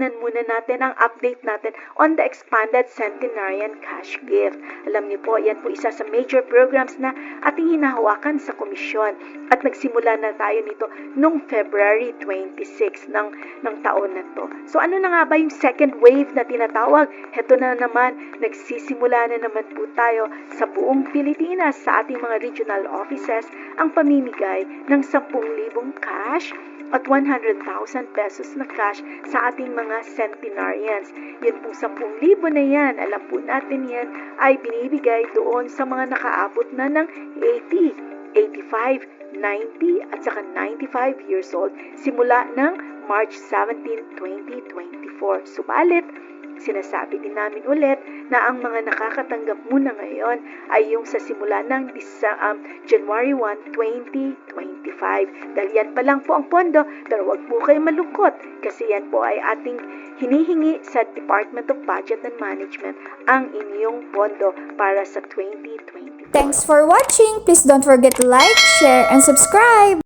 Tingnan muna natin ang update natin on the expanded centenarian cash gift. Alam niyo po, yan po isa sa major programs na ating hinahawakan sa komisyon. At nagsimula na tayo nito noong February 26 ng, ng taon na to. So ano na nga ba yung second wave na tinatawag? Heto na naman, nagsisimula na naman po tayo sa buong Pilipinas sa ating mga regional offices ang pamimigay ng 10,000 cash at 100,000 pesos na cash sa ating mga centenarians. Yun pong 10,000 na yan, alam po natin yan, ay binibigay doon sa mga nakaabot na ng 80, 85, 90 at saka 95 years old simula ng March 17, 2024. Subalit, sinasabi din namin ulit na ang mga nakakatanggap muna ngayon ay yung sa simula ng um, January 1, 2025. Dahil yan pa lang po ang pondo, pero wag po kayo malungkot kasi yan po ay ating hinihingi sa Department of Budget and Management ang inyong pondo para sa 2020. Thanks for watching! Please don't forget to like, share, and subscribe!